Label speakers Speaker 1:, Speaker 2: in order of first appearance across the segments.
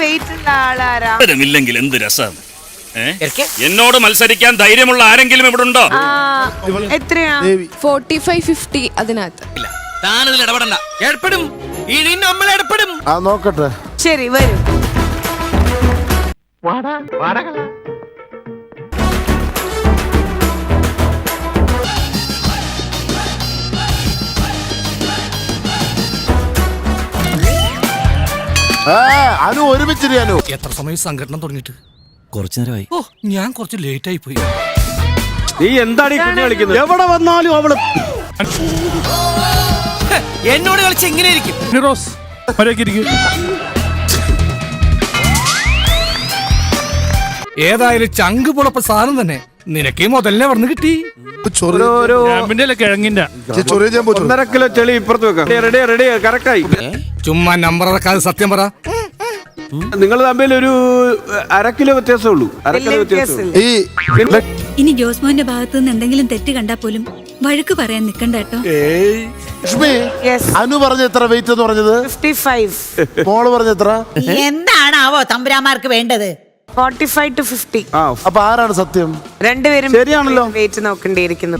Speaker 1: Wait ഉള്ള ആളാരാ?
Speaker 2: ഇല്ലെങ്കിൽ എന്ത് രസം? ഏ? എന്നോട് മത്സരിക്കാൻ ധൈര്യമുള്ള ആരെങ്കിലും ഇവിടെ ഉണ്ടോ?
Speaker 1: ആ എത്രയാ?
Speaker 3: ദേവി.
Speaker 4: ഫോർട്ടി ഫൈവ് ഫിഫ്റ്റി അതിനകത്ത്.
Speaker 5: താനിതിൽ ഇടപെടണ്ട. ഏർപ്പെടും. ഇനി നമ്മൾ ഏർപ്പെടും.
Speaker 3: ആ നോക്കട്ടെ.
Speaker 1: ശരി വരൂ.
Speaker 3: അനു ഒരുമിച്ചിരി അനു.
Speaker 5: എത്ര സമയം സംഘടന തുടങ്ങിയിട്ട്?
Speaker 6: കുറച്ചു നേരമായി
Speaker 5: ഓ ഞാൻ കുറച്ച് ലേറ്റ് ആയി പോയി.
Speaker 7: നീ എന്താണ് ഈ കുഞ്ഞു കളിക്കുന്നത്? എവിടെ വന്നാലും അവൾ
Speaker 5: എന്നോട് കളിച്ച് എങ്ങനെ ഇരിക്കും.
Speaker 8: നിറോസ്
Speaker 5: ഏതായാലും ചങ്ക് പുളപ്പ സാധനം തന്നെ. നിനക്കേ മുതലിനെ വന്ന് കിട്ടി.
Speaker 8: കിഴങ്ങിന്റെ
Speaker 3: ചെറിയ ഞാൻ പോയി
Speaker 7: ഒന്നര കിലോ ചെളി ഇപ്പുറത്ത് വെക്കാം. റെഡി റെഡി കറക്റ്റായി.
Speaker 5: ചുമ്മാ നമ്പർ ഇറക്കാതെ സത്യം പറ.
Speaker 7: നിങ്ങൾ തമ്മിൽ ഒരു അര കിലോ വ്യത്യാസമേ ഉള്ളൂ. അര കിലോ
Speaker 3: ഈ
Speaker 9: ഇനി ജോസ്മോന്റെ ഭാഗത്തു നിന്ന് എന്തെങ്കിലും തെറ്റ് കണ്ടാ പോലും വഴക്ക് പറയാൻ നിക്കണ്ട കേട്ടോ.
Speaker 3: ലക്ഷ്മി. അനു പറഞ്ഞ എത്ര വെയിറ്റ് എന്ന് പറഞ്ഞത്?
Speaker 1: ഫിഫ്റ്റി ഫൈവ്
Speaker 3: മോൾ പറഞ്ഞ എത്ര?
Speaker 10: എന്താണാവോ തമ്പുരാമാർക്ക് വേണ്ടത്?
Speaker 1: ഫോർട്ടി ഫൈവ് ടു ഫിഫ്റ്റി
Speaker 3: അപ്പൊ ആരാണ് സത്യം?
Speaker 1: രണ്ടുപേരും
Speaker 7: ശരിയാണല്ലോ.
Speaker 1: വെയിറ്റ് നോക്കേണ്ടിയിരിക്കുന്നു.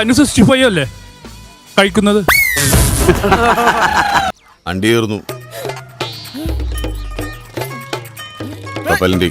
Speaker 8: അനു സിക്സ്റ്റി ഫൈവ് അല്ലേ കഴിക്കുന്നത്?
Speaker 11: അണ്ടി തീർന്നു കപ്പലിന്റെ